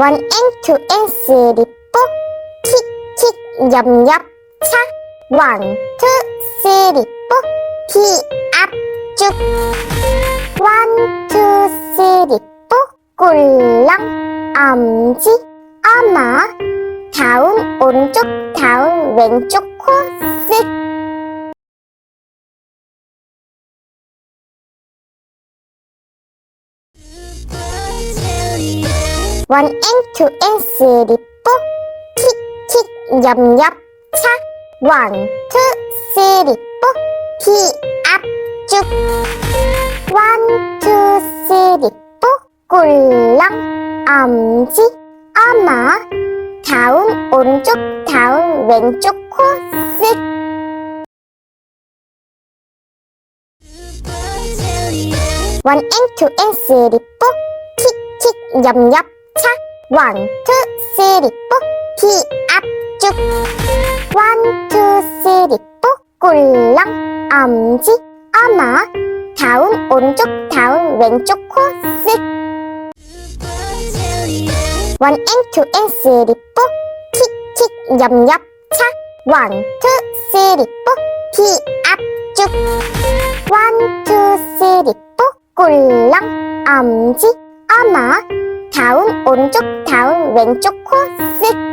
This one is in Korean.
원 앵투 앵쓰리 뽀 킥킥 엽엽 차 원 투 쓰리 뽀기 앞쭉. 원 투 쓰리 뽀 꿀렁 엄지 어머. 다운 오른쪽 다운 왼쪽 코 원 앵투 앵쓰리 뽀 킥킥 엽엽 차. 원 투 쓰리 뽀기 앞쭉. 원 투 쓰리 뽀 꿀렁 엄지 어머. 다운 오른쪽 다운 왼쪽 코 쓱. 원 앵투 앵쓰리 뽀 킥킥 엽엽 차 원 투 쓰리 뽀기 앞쭉 원 투 쓰리 뽀 꿀렁 엄지 어머 다운 오른쪽 다운 왼쪽 코쓱 원 앵투 앵쓰리 뽀 킥킥 엽엽 차 원 투 쓰리 뽀기 앞쭉 원 투 쓰리 뽀 꿀렁 엄지 어머 다운 오른쪽 다운 왼쪽 코 쓱